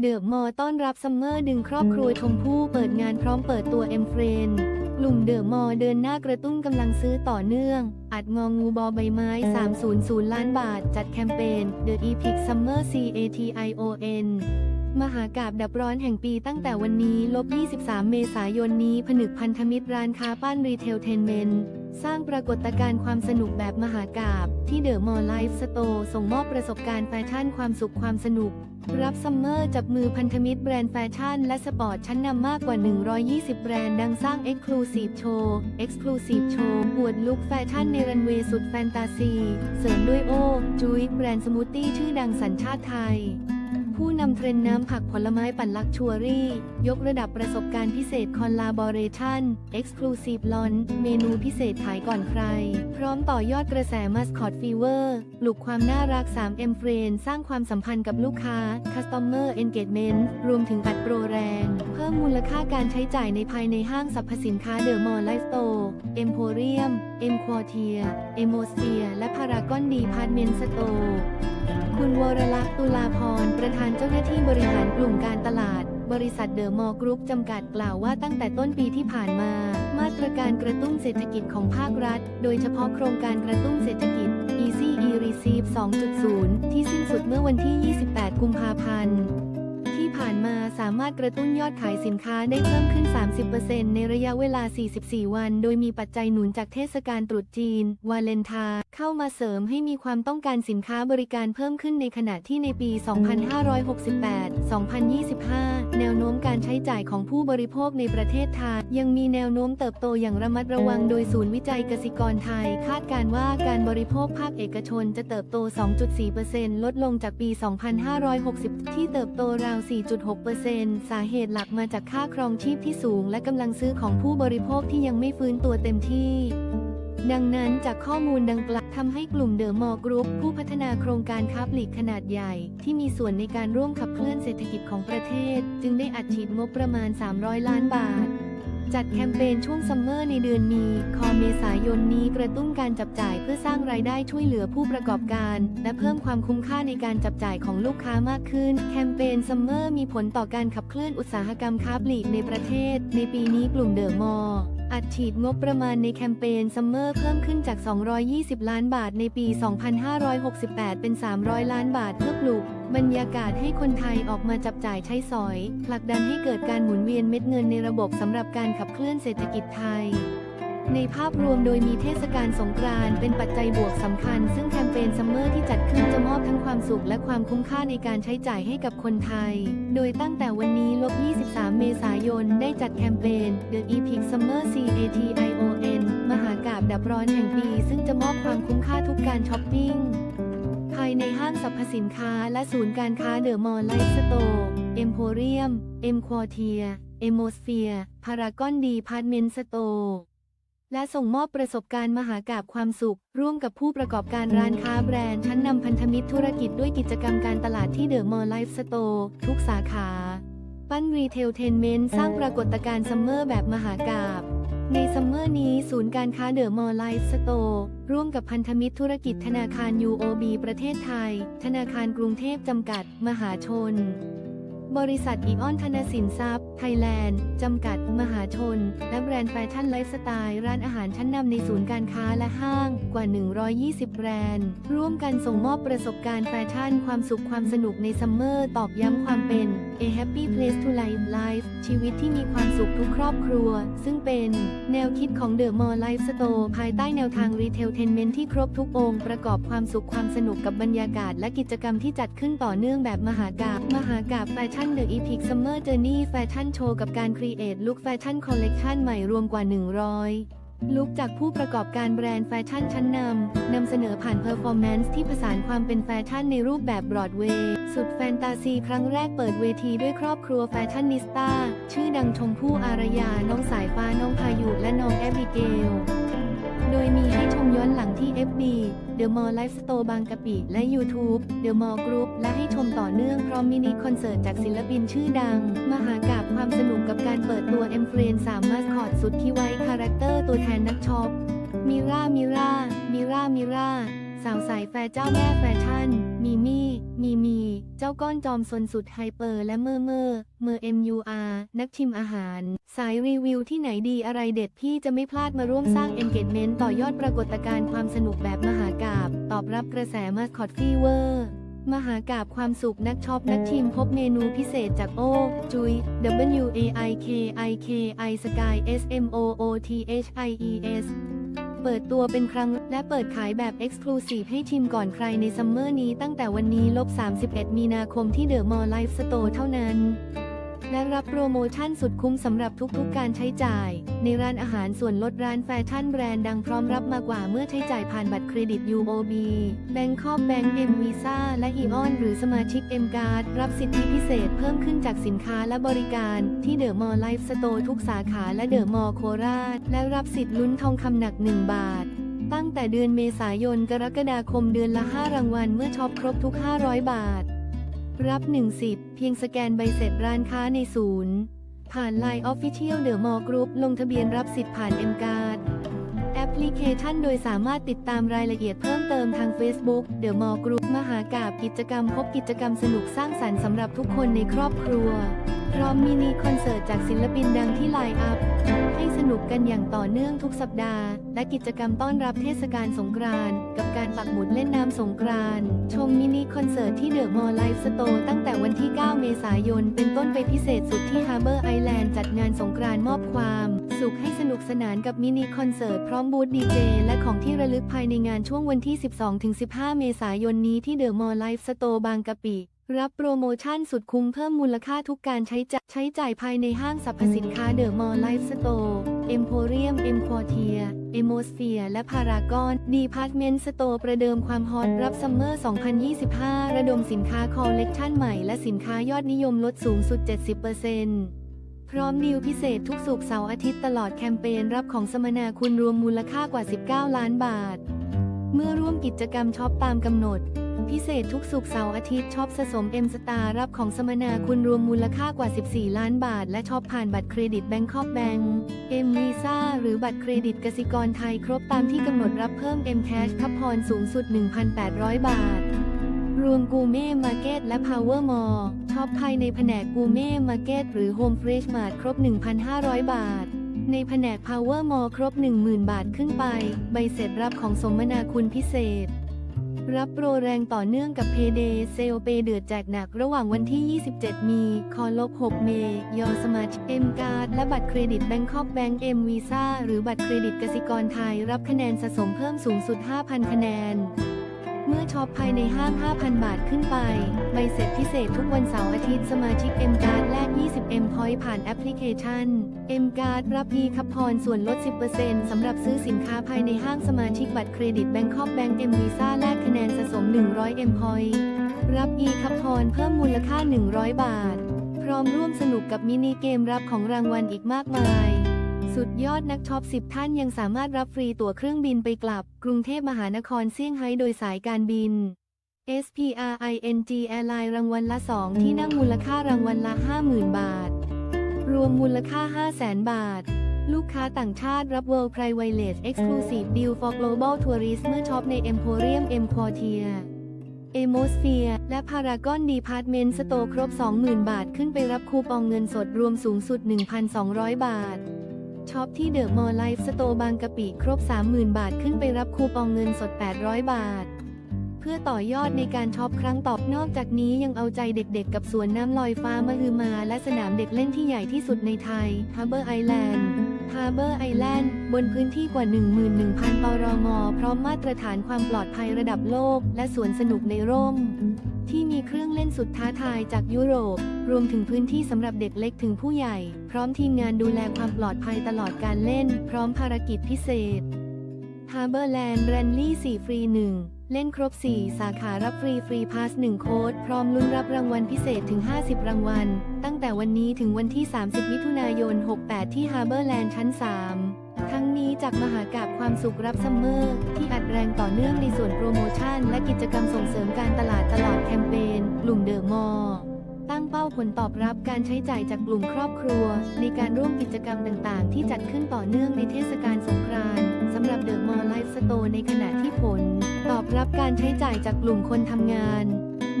เดอะมอลต้อนรับซัมเมอร์ดึงครอบครัวชมพู่เปิดงานพร้อมเปิดตัวเอ็มเฟรนกลุ่มเดอะมอลเดินหน้ากระตุ้นกำลังซื้อต่อเนื่อง อัดงองูบอใบไม้ 300 ล้านบาท จัดแคมเปญ The Epic Summer CATION มหากาบดับร้อนแห่งปีตั้งแต่วันนี้ลบ 23 เมษายนนี้ผนึกพันธมิตรร้านค้าป้านรีเทลเทนเมนต์ สร้างปรากฏการณ์ความสนุกแบบมหากาบที่เดอะมอลล์ไลฟ์สโตร์ส่งมอบประสบการณ์แฟชั่นความสุขความสนุก รับซัมเมอร์จับมือพันธมิตรแบรนด์แฟชั่นและสปอร์ตชั้นนำมากกว่า 120 แบรนด์ดังสร้าง Exclusive Show Exclusive Show อวดลุคแฟชั่นในรันเวย์สุดแฟนตาซี เสริมด้วยโอ จุยแบรนด์สมูทตี้ชื่อดังสัญชาติไทย ผู้นำเทรนด์น้ำผักผลไม้ปั่นลักชัวรี่ ยกระดับประสบการณ์พิเศษคอลลาบอเรชัน Exclusive Launch เมนูพิเศษขายก่อนใคร พร้อมต่อยอดกระแสมัสคอตฟีเวอร์ปลุกความน่ารัก 3M เฟรนสร้างความสัมพันธ์กับลูกค้า Customer Engagement รวมถึงอัดโปรแรง เพิ่มมูลค่าการใช้จ่ายในภายในห้างสรรพสินค้าเดอะมอลล์ไลฟ์สโตร์เอ็มโพเรียมเอ็มควอเทียเอโมสเฟียและพารากอนดีพาร์ตเมนต์สโตร์ คุณวรลักษ์ตุลาพร ประธานเจ้าหน้าที่บริหารกลุ่มการตลาด บริษัทเดอะมอลล์กรุ๊ปจำกัดกล่าวว่าตั้งแต่ต้นปีที่ผ่านมา มาตรการกระตุ้นเศรษฐกิจของภาครัฐ โดยเฉพาะโครงการกระตุ้นเศรษฐกิจ Easy e Receive 2.0 ที่สิ้นสุดเมื่อวันที่ 28 กุมภาพันธ์ ผ่านมาสามารถกระตุ้นยอดขายสินค้าได้เพิ่มขึ้น 30%ในระยะเวลา 44 วัน โดยมีปัจจัยหนุนจากเทศกาลตรุษจีน วาเลนไทน์เข้ามาเสริมให้มีความต้องการสินค้าบริการเพิ่มขึ้นในขณะที่ในปี 2568-2025 แนวโน้มการใช้จ่ายของผู้บริโภคในประเทศไทยยังมีแนวโน้มเติบโตอย่างระมัดระวังโดยศูนย์วิจัยกสิกรไทย คาดการว่าการบริโภคภาคเอกชนจะเติบโต 2.4%ลดลงจากปี 2560 ที่เติบโตราว 4. 4.6%สาเหตุหลักมาจากค่าครองชีพที่สูง และกำลังซื้อของผู้บริโภคที่ยังไม่ฟื้นตัวเต็มที่ ดังนั้นจากข้อมูลดังกล่าวทำให้กลุ่มเดอะมอลล์กรุ๊ปผู้พัฒนาโครงการค้าปลีกขนาดใหญ่ ที่มีส่วนในการร่วมขับเคลื่อนเศรษฐกิจของประเทศ จึงได้อัดฉีดงบประมาณ 300 ล้านบาท จัดแคมเปญช่วงซัมเมอร์ในเดือนมีคอเมษายนนี้กระตุ้นการจับจ่ายเพื่อสร้างรายได้ช่วยเหลือผู้ประกอบการ และเพิ่มความคุ้มค่าในการจับจ่ายของลูกค้ามากขึ้น แคมเปญซัมเมอร์มีผลต่อการขับเคลื่อนอุตสาหกรรมค้าปลีกในประเทศ ในปีนี้กลุ่มเดอะมอล อัดฉีดงบประมาณในแคมเปญซัมเมอร์เพิ่มขึ้นจาก 220 ล้านบาทในปี 2568 เป็น 300 ล้านบาทเพื่อปลูกบรรยากาศให้คนไทยออกมาจับจ่ายใช้สอย ผลักดันให้เกิดการหมุนเวียนเม็ดเงินในระบบสำหรับการขับเคลื่อนเศรษฐกิจไทย ในภาพรวมโดยมีเทศกาลสงกรานต์เป็นปัจจัยบวกสำคัญ ซึ่งแคมเปญซัมเมอร์ที่จัดขึ้นจะมอบทั้งความสุขและความคุ้มค่าในการใช้จ่ายให้กับคนไทย โดยตั้งแต่วันนี้ลบ 23 เมษายน ได้จัดแคมเปญ The Epic Summer CATION มหากาบดับร้อนแห่งปี ซึ่งจะมอบความคุ้มค่าทุกการช้อปปิ้งภายในห้างสรรพสินค้าและศูนย์การค้าเดอะมอลล์ไลฟ์สโตร์เอ็มโพเรียม เอ็มควอเทียเอโมสเฟียพารากอนดีพาร์ตเมนต์สโตร์ และส่งมอบประสบการณ์มหากาบความสุข ร่วมกับผู้ประกอบการร้านค้าแบรนด์ชั้นนำพันธมิตรธุรกิจด้วยกิจกรรมการตลาดที่เดอะมอลล์ไลฟ์สโตร์ทุกสาขา ปั้นรีเทลเทนเมนต์สร้างปรากฏการณ์ซัมเมอร์แบบมหากาบในซัมเมอร์นี้ศูนย์การค้าเดอะมอลล์ไลฟ์สโตร์ร่วมกับพันธมิตรธุรกิจธนาคาร UOB ประเทศไทย ธนาคารกรุงเทพจำกัด มหาชน บริษัทอีออนธนสินทรัพย์ ไทยแลนด์ จำกัด มหาชน และแบรนด์แฟชั่นไลฟ์สไตล์ ร้านอาหารชั้นนำในศูนย์การค้าและห้างกว่า 120 แบรนด์ ร่วมกันส่งมอบประสบการณ์แฟชั่น ความสุขความสนุกในซัมเมอร์ ตอกย้ำความเป็น A happy place to live life ชีวิตที่มีความสุขทุกครอบครัว ซึ่งเป็นแนวคิดของ The Mall Life Store ภายใต้แนวทาง Retailtainment ที่ครบทุกองค์ประกอบความสุขความสนุกกับบรรยากาศ และกิจกรรมที่จัดขึ้นต่อเนื่องแบบมหากาบมหากาบแฟชั่น The Epic Summer Journey Fashion Show กับการ Create Look Fashion Collection ใหม่รวมกว่า 100 ลุกจากผู้ประกอบการแบรนด์แฟชั่นชั้นนำ นำเสนอผ่านเพอร์ฟอร์แมนซ์ที่ผสานความเป็นแฟชั่นในรูปแบบบรอดเวย์สุดแฟนตาซีครั้งแรกเปิดเวทีด้วยครอบครัวแฟชั่นนิสต้า ชื่อดังชมพู่อารยา น้องสายฟ้า น้องพายุ และน้องแอบิเกล โดยมีให้ชมย้อนหลังที่ FB The Mall Life Store บางกะปิและ YouTube The Mall Group และให้ชมต่อเนื่องพร้อมมินิคอนเสิร์ตจากศิลปินชื่อดัง มหาก ความสนุกกับการเปิดตัว M f r i e n d 3มาสคอตสุดที่ไว้คาแรคเตอร์ตัวแทนนักช็อปมิร่ามิร่ามิร่ามิร่าสาวใสแฟเจ้าแม่แฟชั่นมิมี่ มีมี เจ้าก้อนจอมซนสุดไฮเปอร์และเมอร์เมอร์เมอร์ MUR นักชิมอาหาร สายรีวิวที่ไหนดีอะไรเด็ดพี่จะไม่พลาดมาร่วมสร้าง engagement ต่อยอดปรากฏการณ์ความสนุกแบบมหากาบ ตอบรับกระแสมาสคอตฟีเวอร์ มหากาบความสุขนักช็อปนักชิมพบเมนูพิเศษจากโอจุย W A I K I K I Sky S M O O T H I E S เปิดตัวเป็นครั้งและเปิดขายแบบ Exclusive ให้ชิมก่อนใครในซัมเมอร์นี้ตั้งแต่วันนี้ลบ 31 มีนาคมที่เดอะมอลล์ไลฟ์สโตร์เท่านั้น และรับโปรโมชั่นสุดคุ้มสำหรับทุกๆการใช้จ่าย ในร้านอาหารส่วนลดร้านแฟชั่นแบรนด์ดังพร้อมรับมากกว่าเมื่อใช้จ่ายผ่านบัตรเครดิต UOB Bangkok Bank M Visa และ EON หรือสมาชิก M Card รับสิทธิพิเศษเพิ่มขึ้นจากสินค้าและบริการที่เดอะมอลล์ไลฟ์สโตร์ทุกสาขาและเดอะมอลล์โคราช และรับสิทธิ์ลุ้นทองคำหนัก 1 บาทตั้งแต่เดือนเมษายน กรกฎาคมเดือนละ 5 รางวัลเมื่อช็อปครบทุก 500 บาท รับ1สิทธิ์เพียงสแกนใบเสร็จร้านค้าในศูนย์ ผ่าน Line Official The Mall Group ลงทะเบียนรับสิทธิ์ผ่าน M Card แอปพลิเคชันโดยสามารถติดตามรายละเอียดเพิ่มเติมทาง Facebook The Mall Group มหากาบกิจกรรมพบกิจกรรมสนุกสร้างสรรค์สำหรับทุกคนในครอบครัว พร้อมมินิคอนเสิร์ตจากศิลปินดังที่ไลน์อัพ นุกกันอย่างต่อเนื่องทุกสัปดาห์ และกิจกรรมต้อนรับเทศกาลสงกรานต์กับการปักหมุดเล่นน้ำสงกรานต์ชมมินิคอนเสิร์ตที่เดอะมอลล์ไลฟ์สโตร์ตั้งแต่วันที่ 9 เมษายน เป็นต้นไปพิเศษสุดที่ฮาร์เบอร์ไอแลนด์จัดงานสงกรานต์มอบความ สุขให้สนุกสนานกับมินิคอนเสิร์ตพร้อมบูธดีเจและของที่ระลึกภายในงานช่วงวันที่ 12-15 เมษายนนี้ที่เดอะมอลล์ไลฟ์สโตร์บางกะปิ รับโปรโมชั่นสุดคุ้มเพิ่มมูลค่าทุกการใช้จ่ายใช้จ่ายภายในห้างสรรพสินค้าเดอะมอลล์ไลฟ์สโตร์เอ็มโพเรียมเอ็มควอเทียเอโมสเฟียและพารากอนดีพาร์ตเมนต์สโตร์ประเดิมความฮอตรับซัมเมอร์ 2025 ระดมสินค้าคอลเลกชันใหม่และสินค้ายอดนิยมลดสูงสุด 70%พร้อมดีลพิเศษทุกสุกเสาร์อาทิตย์ตลอดแคมเปญรับของสมนาคุณรวมมูลค่ากว่า 19 ล้านบาท เมื่อร่วมกิจกรรมช็อปตามกำหนด พิเศษทุกสุกเสาร์อาทิตย์ช็อปสะสม M Star รับของสมนาคุณรวมมูลค่ากว่า 14 ล้านบาท และช็อปผ่านบัตรเครดิต Bangkok Bank M Visa หรือบัตรเครดิตกสิกรไทยครบตามที่กำหนดรับเพิ่ม M Cash คับพรสูงสุด 1,800 บาท รวมกูเม่มาร์เก็ตและ Power Mall ช็อปภายในแผนกกูเม่มาร์เก็ตหรือ Home Fresh Mart ครบ 1,500 บาทในแผนก Power Mall ครบ 10,000 บาทขึ้นไป ใบเสร็จรับของสมนาคุณพิเศษ รับโปรแรงต่อเนื่องกับ Payday เซลเปเดือดแจกหนักระหว่างวันที่ 27 มีคอลบ6เมย์ยอสมาชิก M Card และบัตรเครดิต Bangkok Bank M Visa หรือบัตรเครดิตกสิกรไทยรับคะแนนสะสมเพิ่มสูงสุด 5,000 คะแนนเมื่อช็อปภายในห้าง 5,000 บาทขึ้นไป ใบเสร็จพิเศษทุกวันเสาร์อาทิตย์สมาชิก M Card แลก 20 M Point ผ่านแอปพลิเคชัน M Card รับ e คับพรส่วนลด 10%สำหรับซื้อสินค้าภายในห้างสมาชิกบัตรเครดิต Bangkok Bank M Visa แลก แนนสะสม 100 M Point รับ e คับพรเพิ่มมูลค่า 100 บาท พร้อมร่วมสนุกกับมินิเกมรับของรางวัลอีกมากมาย สุดยอดนักช็อป 10 ท่านยังสามารถรับฟรีตั๋วเครื่องบินไปกลับ กรุงเทพมหานครเซี่ยงไฮ้โดยสายการบิน SPRING Airline รางวัลละ 2 ที่นั่งมูลค่ารางวัลละ 50,000 บาท รวมมูลค่า 500,000 บาท ลูกค้าต่างชาติรับ World Privilege Exclusive Deal for Global Tourist เมื่อช็อปใน Emporium M Quartier เอโมสเฟียและพารากอนดีพาร์ตเมนต์สโตร์ครบ 20,000 บาทขึ้นไปรับคูปองเงินสดรวมสูงสุด 1,200 บาท ช็อปที่เดอะมอลล์ไลฟ์สโตบางกะปิครบ 30,000 บาทขึ้นไปรับคูปองเงินสด 800 บาท เพื่อต่อยอดในการช็อปครั้งตอบนอกจากนี้ยังเอาใจเด็กๆ กับสวนน้ำลอยฟ้ามหือมา และสนามเด็กเล่นที่ใหญ่ที่สุดในไทย Harbor Island Harbor Island บนพื้นที่กว่า 11,000ตรม พร้อมมาตรฐานความปลอดภัยระดับโลก และสวนสนุกในร่ม ที่มีเครื่องเล่นสุดท้าทายจากยุโรป รวมถึงพื้นที่สำหรับเด็กเล็กถึงผู้ใหญ่ พร้อมทีมงานดูแลความปลอดภัยตลอดการเล่น พร้อมภารกิจพิเศษ Harborland Rally 4ฟรี1 เล่นครบ 4 สาขารับฟรีฟรีพาส 1 โค้ด พร้อมลุ้นรับรางวัลพิเศษถึง 50 รางวัล ตั้งแต่วันนี้ถึงวันที่ 30 มิถุนายน 68 ที่ฮาร์เบอร์แลนด์ชั้น 3 ทั้งนี้จากมหากาบความสุขรับซัมเมอร์ ที่อัดแรงต่อเนื่องในส่วนโปรโมชั่น และกิจกรรมส่งเสริมการตลาดตลอดแคมเปญกลุ่มเดอะมอลล์ ตั้งเป้าผลตอบรับการใช้จ่ายจากกลุ่มครอบครัว ในการร่วมกิจกรรมต่างๆ ที่จัดขึ้นต่อเนื่องในเทศกาลสงกรานต์สำหรับเดอะมอลล์ไลฟ์สโตร์ในขณะที่ผล ตอบรับการใช้จ่ายจากกลุ่มคนทำงาน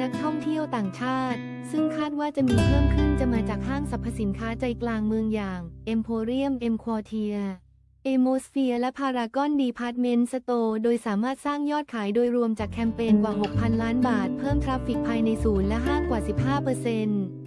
นักท่องเที่ยวต่างชาติ ซึ่งคาดว่าจะมีเพิ่มขึ้นจะมาจากห้างสรรพสินค้าใจกลางเมืองอย่าง Emporium M Quartier เอ โมสเฟียและพารากอนดีพาร์ตเมนต์สโตโดยสามารถสร้างยอดขายโดยรวมจากแคมเปญกว่า 6,000 ล้านบาท เพิ่มทราฟฟิกภายในศูนย์และห้างกว่า 15%